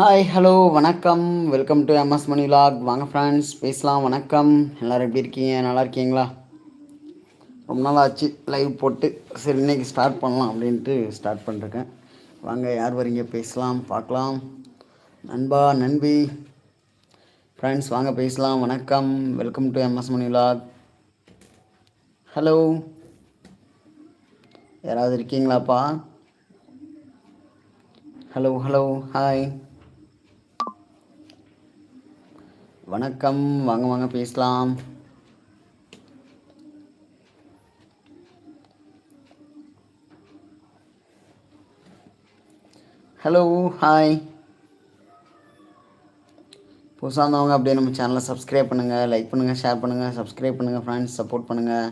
Hi hello வணக்கம். Welcome to MS Mani log வாங்க friends பேசலாம். வணக்கம். எல்லோரும் எப்படி இருக்கீங்க? நல்லா இருக்கீங்களா? ரொம்ப நாள் ஆச்சு லைவ் போட்டு சரி இன்னைக்கு ஸ்டார்ட் பண்ணலாம் அப்படின்ட்டு ஸ்டார்ட் பண்ணிருக்கேன். வாங்க யார் வரீங்க? பேசலாம் பார்க்கலாம். நண்பா நண்பி. ஃப்ரெண்ட்ஸ் வாங்க பேசலாம். வணக்கம். Welcome to MS Mani vlog hello யாராவது இருக்கீங்களாப்பா? ஹலோ ஹலோ ஹாய் வணக்கம். வாங்க வாங்க பேசலாம். ஹலோ ஹாய் புதுசாக இருந்தவங்க அப்படியே நம்ம சேனலை சப்ஸ்கிரைப் பண்ணுங்கள் லைக் பண்ணுங்கள் ஷேர் பண்ணுங்கள் சப்ஸ்கிரைப் பண்ணுங்கள் ஃப்ரெண்ட்ஸ் சப்போர்ட் பண்ணுங்கள்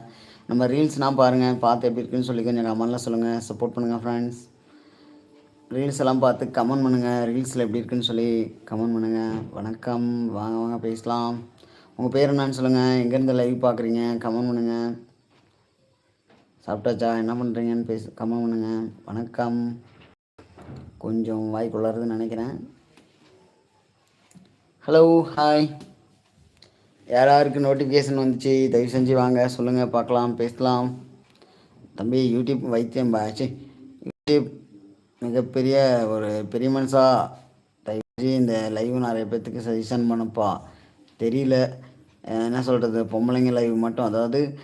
நம்ம ரீல்ஸ்னால் பாருங்கள் பார்த்து எப்படி இருக்குன்னு சொல்லி கொஞ்சம் கமெண்ட்லாம் சொல்லுங்கள் சப்போர்ட் பண்ணுங்கள் ஃப்ரெண்ட்ஸ் ரீல்ஸ் எல்லாம் பார்த்து கமெண்ட் பண்ணுங்கள் ரீல்ஸில் எப்படி இருக்குன்னு சொல்லி கமெண்ட் பண்ணுங்கள் வணக்கம். வாங்க வாங்க பேசலாம். உங்கள் பேர் என்னன்னு சொல்லுங்கள் எங்கேருந்து லைவ் பார்க்குறீங்க? கமெண்ட் பண்ணுங்கள் சாப்பிட்டாச்சா? என்ன பண்ணுறீங்கன்னு பேச கமெண்ட் பண்ணுங்கள் வணக்கம். கொஞ்சம் வாய்க்குள்ளாருதுன்னு நினைக்கிறேன். ஹலோ ஹாய் யார் யாருக்கு நோட்டிஃபிகேஷன் வந்துச்சு? தயவு செஞ்சு வாங்க. சொல்லுங்கள் பார்க்கலாம் பேசலாம். தம்பி யூடியூப் வைத்தியம் பாச்சு யூடியூப் மிகப்பெரிய ஒரு பெரிய மனுஷா. தயவு இந்த லைவ் நிறைய பேர்த்துக்கு சஜஷன் பண்ணப்பா. தெரியல. என்ன சொல்கிறது பொம்பளைங்க லைவ் மட்டும் அதாவது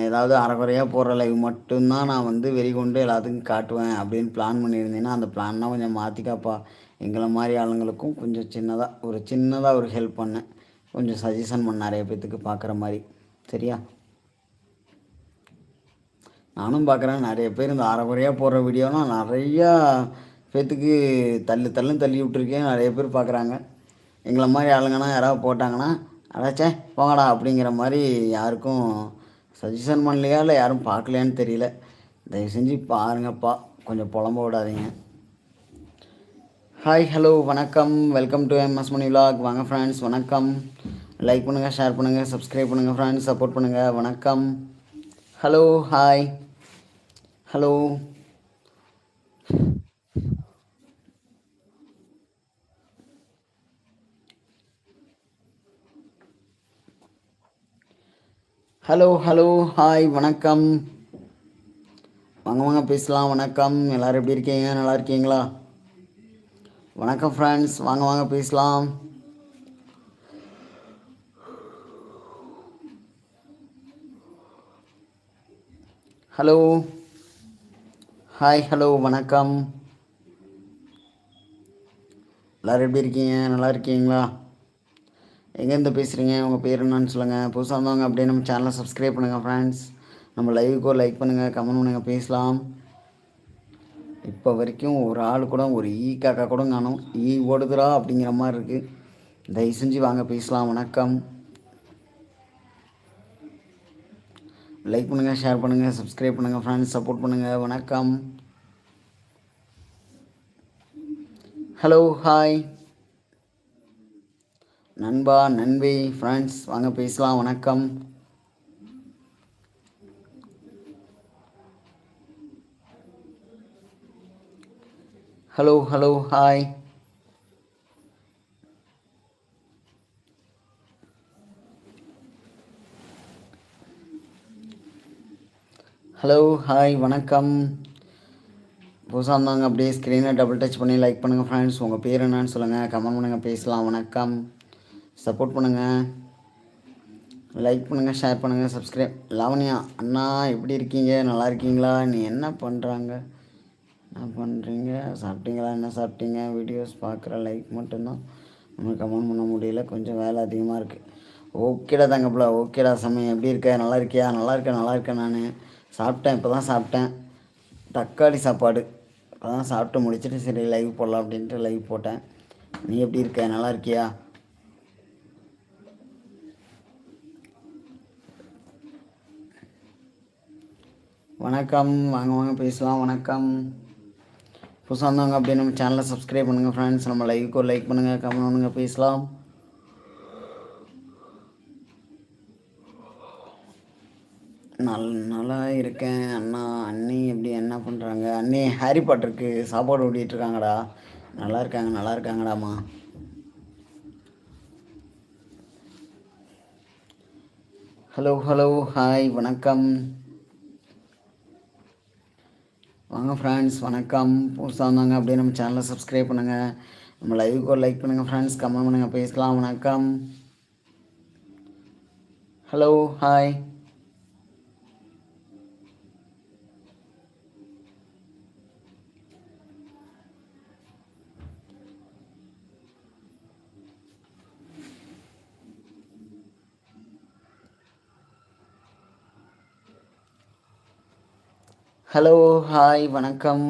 ஏதாவது அரைக்குறையாக போடுற லைவ் மட்டும்தான் நான் வந்து வெறி கொண்டு எல்லாத்துக்கும் காட்டுவேன் அப்படின்னு பிளான் பண்ணியிருந்தேன்னா அந்த பிளான்லாம் கொஞ்சம் மாற்றிக்காப்பா எங்களை மாதிரி ஆளுங்களுக்கும் கொஞ்சம் சின்னதாக ஒரு சின்னதாக ஒரு ஹெல்ப் பண்ணேன். கொஞ்சம் சஜஷன் பண்ண நிறைய பேர்த்துக்கு பார்க்குற மாதிரி. சரியா? நானும் பார்க்குறேன். நிறைய பேர் இந்த அரைக்குறையாக போடுற வீடியோலாம் நிறையா பேத்துக்கு தள்ளு தள்ளுன்னு தள்ளி விட்டுருக்கேன். நிறைய பேர் பார்க்குறாங்க. எங்களை மாதிரி ஆளுங்கன்னா யாராவது போட்டாங்கன்னா அடாச்சே போங்கடா அப்படிங்கிற மாதிரி யாருக்கும் சஜஷன் பண்ணலையா இல்லை யாரும் பார்க்கலையான்னு தெரியல. தயவு செஞ்சு பாருங்கப்பா. கொஞ்சம் புலம்ப விடாதீங்க. ஹாய் ஹலோ வணக்கம். Welcome to MS Mani vlog வாங்க ஃப்ரெண்ட்ஸ் வணக்கம். லைக் பண்ணுங்கள் ஷேர் பண்ணுங்கள் சப்ஸ்கிரைப் பண்ணுங்கள் ஃப்ரெண்ட்ஸ் சப்போர்ட் பண்ணுங்கள் வணக்கம். Hello hi hello. Hello hello hi வணக்கம். வாங்க வாங்க பேசலாம். வணக்கம். எல்லோரும் எப்படி இருக்கீங்க? நல்லா இருக்கீங்களா? வணக்கம் ஃப்ரெண்ட்ஸ் வாங்க வாங்க பேசலாம். ஹலோ. ஹாய் ஹலோ வணக்கம். எல்லோரும் எப்படி இருக்கீங்க? நல்லா இருக்கீங்களா? எங்கேருந்து பேசுகிறீங்க உங்கள் பேர் என்னன்னு சொல்லுங்கள் புதுசாக இருந்தவங்க அப்படியே நம்ம சேனலை சப்ஸ்கிரைப் பண்ணுங்கள் ஃப்ரெண்ட்ஸ் நம்ம லைவுக்கோ லைக் பண்ணுங்கள் கமெண்ட் பண்ணுங்கள் பேசலாம். இப்போ வரைக்கும் ஒரு ஆள் கூட ஒரு ஈ காக்கா கூட காணும் ஈ ஓடுதுரா அப்படிங்கிற மாதிரி இருக்குது தயவு செஞ்சு வாங்க பேசலாம். வணக்கம். லைக் பண்ணுங்கள் ஷேர் பண்ணுங்கள் சப்ஸ்கிரைப் பண்ணுங்கள் ஃப்ரெண்ட்ஸ் சப்போர்ட் பண்ணுங்கள் வணக்கம். ஹலோ ஹாய் நண்பா நண்பி ஃப்ரெண்ட்ஸ் வாங்க பேசலாம் வணக்கம். Hello hello hi hello hi வணக்கம். புதுசாக இருந்தாங்க அப்படியே ஸ்க்ரீனை டபுள் டச் பண்ணி லைக் பண்ணுங்கள் ஃப்ரெண்ட்ஸ் உங்கள் பேர் என்னன்னு சொல்லுங்கள் கமெண்ட் பண்ணுங்கள் பேசலாம் வணக்கம். சப்போர்ட் பண்ணுங்கள் லைக் பண்ணுங்கள் ஷேர் பண்ணுங்கள் சப்ஸ்கிரைப் லாவணியா அண்ணா எப்படி இருக்கீங்க? நல்லா இருக்கீங்களா? நீ என்ன பண்ணுறாங்க என்ன பண்ணுறீங்க சாப்பிட்டீங்களா? என்ன சாப்பிட்டீங்க? வீடியோஸ் பார்க்குற லைக் மட்டும்தான். நம்ம கமெண்ட் பண்ண முடியல கொஞ்சம் வேலை அதிகமாக இருக்குது ஓகேடா தங்கப்பில் ஓகேடா சமயம். எப்படி இருக்க? நல்லா இருக்கியா? நல்லா இருக்கேன் நல்லா இருக்கேன் நான். சாப்பிட்டேன் இப்போ தான் சாப்பிட்டேன். தக்காளி சாப்பாடு. இப்போ தான் சாப்பிட்டு முடிச்சுட்டு சரி லைவ் போடலாம் அப்படின்ட்டு லைவ் போட்டேன். நீ எப்படி இருக்க? நல்லா இருக்கியா? வணக்கம். வாங்க வாங்க பேசலாம். வணக்கம். புதுசாக வந்தவங்க அப்படியே நம்ம சேனலை சப்ஸ்கிரைப் பண்ணுங்கள் ஃப்ரெண்ட்ஸ் நம்ம லைவுக்கு ஒரு லைக் பண்ணுங்கள் கமெண்ட் பண்ணுங்கள் பேசலாம். நல் நல்லா இருக்கேன். அண்ணா அண்ணி எப்படி என்ன பண்ணுறாங்க அண்ணி ஹாரி பாட்டருக்கு சாப்பாடு ஓட்டிகிட்ருக்காங்கடா நல்லா இருக்காங்க நல்லா இருக்காங்கடாம்மா ஹலோ ஹலோ ஹாய் வணக்கம். வாங்க ஃப்ரெண்ட்ஸ் வணக்கம். புதுசாக வந்தாங்க அப்படியே நம்ம சேனலை சப்ஸ்கிரைப் பண்ணுங்கள் நம்ம லைவுக்கு ஒரு லைக் பண்ணுங்கள் ஃப்ரெண்ட்ஸ் கமெண்ட் பண்ணுங்கள் பேசலாம். வணக்கம். ஹலோ ஹாய் ஹலோ ஹாய் வணக்கம்.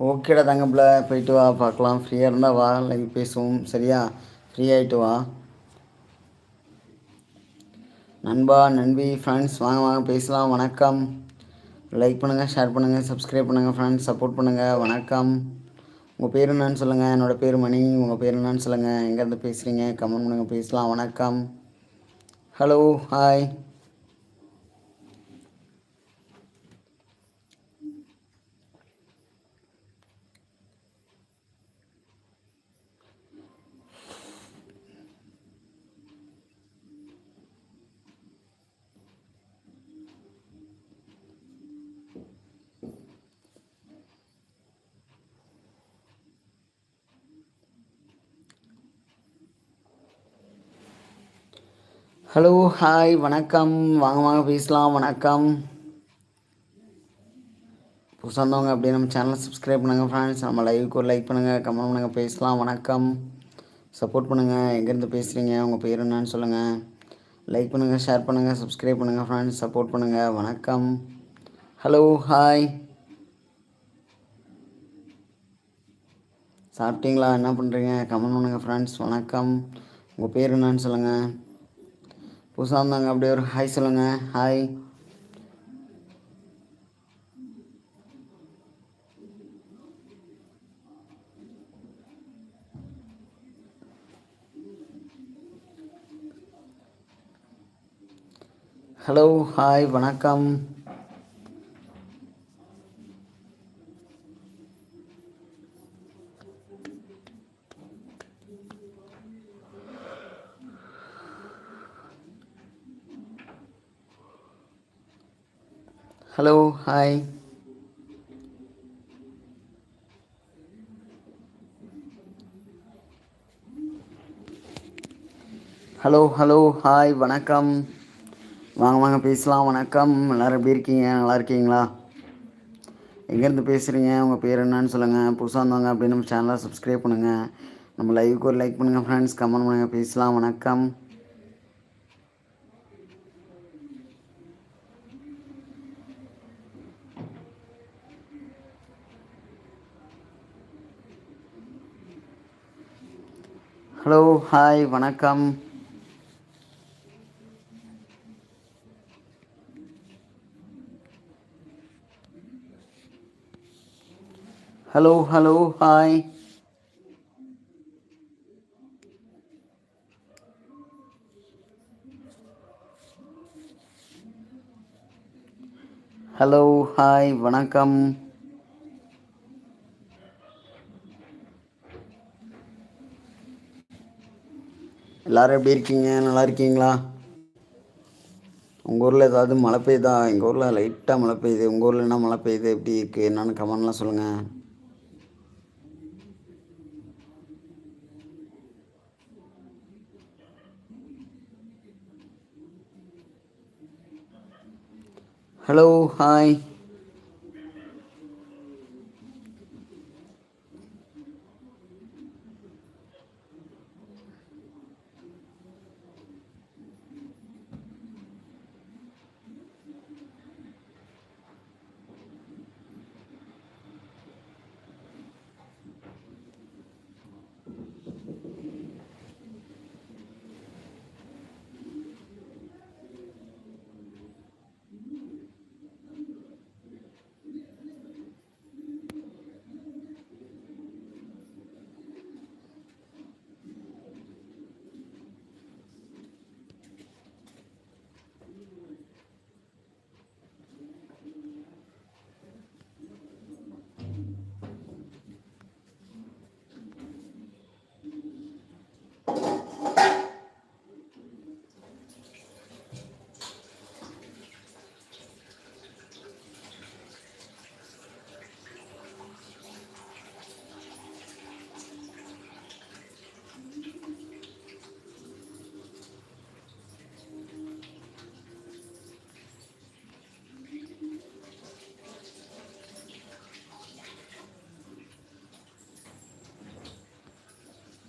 ஓகேடா தங்கப்பில் போயிட்டு வா பார்க்கலாம். ஃப்ரீயாக இருந்தால் வா லைவ் பேசுவோம். சரியா? ஃப்ரீ ஆகிட்டு வா. நண்பா நண்பி ஃப்ரெண்ட்ஸ் வாங்க வாங்க பேசலாம். வணக்கம். லைக் பண்ணுங்கள் ஷேர் பண்ணுங்கள் சப்ஸ்கிரைப் பண்ணுங்கள் ஃப்ரெண்ட்ஸ் சப்போர்ட் பண்ணுங்கள் வணக்கம். உங்கள் பேர் என்னன்னு சொல்லுங்கள் என்னோடய பேர் மணி. உங்கள் பேர் என்னன்னு சொல்லுங்கள் எங்கேருந்து பேசுகிறீங்க கமெண்ட் பண்ணுங்கள் பேசலாம். வணக்கம். ஹலோ ஹாய் ஹலோ ஹாய் வணக்கம். வாங்க வாங்க பேசலாம். வணக்கம். புதுசாக இருந்தவங்க அப்படியே நம்ம சேனலை சப்ஸ்கிரைப் பண்ணுங்கள் ஃப்ரெண்ட்ஸ் நம்ம லைவுக்கு ஒரு லைக் பண்ணுங்கள் கமெண்ட் பண்ணுங்கள் பேசலாம். வணக்கம். சப்போர்ட் பண்ணுங்கள் எங்கேருந்து பேசுகிறீங்க உங்கள் பேர் என்னன்னு சொல்லுங்கள் லைக் பண்ணுங்கள் ஷேர் பண்ணுங்கள் சப்ஸ்கிரைப் பண்ணுங்கள் ஃப்ரெண்ட்ஸ் சப்போர்ட் பண்ணுங்கள் வணக்கம். ஹலோ ஹாய் சாப்பிட்டீங்களா? என்ன பண்ணுறீங்க கமெண்ட் பண்ணுங்கள் ஃப்ரெண்ட்ஸ் வணக்கம். உங்கள் பேர் என்னன்னு சொல்லுங்கள் புதுசாக இருந்தாங்க அப்படியே ஒரு ஹாய் சொல்லுங்கள் ஹாய் ஹலோ ஹாய் வணக்கம். Hello hi hello hello hi வணக்கம். வாங்க வாங்க பேசலாம். வணக்கம். எல்லோரும் எப்படி இருக்கீங்க? நல்லா இருக்கீங்களா? எங்கேருந்து பேசுகிறீங்க உங்கள் பேர் என்னன்னு சொல்லுங்கள் புதுசாக இருந்தவங்க அப்படின்னு நம்ம சேனலை சப்ஸ்கிரைப் பண்ணுங்கள் நம்ம லைவுக்கு ஒரு லைக் பண்ணுங்கள் ஃப்ரெண்ட்ஸ் கமெண்ட் பண்ணுங்கள் பேசலாம். வணக்கம். ஹலோ ஹாய் வணக்கம். Hello hello hi hello hi வணக்கம். எல்லோரும் எப்படி இருக்கீங்க? நல்லா இருக்கீங்களா? உங்கள் ஊரில் ஏதாவது மழை பெய்யுதா? எங்கள் ஊரில் லைட்டாக மழை பெய்யுது. உங்கள் ஊரில் என்ன மழை பெய்யுது? எப்படி இருக்குது என்னென்னு கமெண்ட்லாம் சொல்லுங்கள் ஹலோ ஹாய்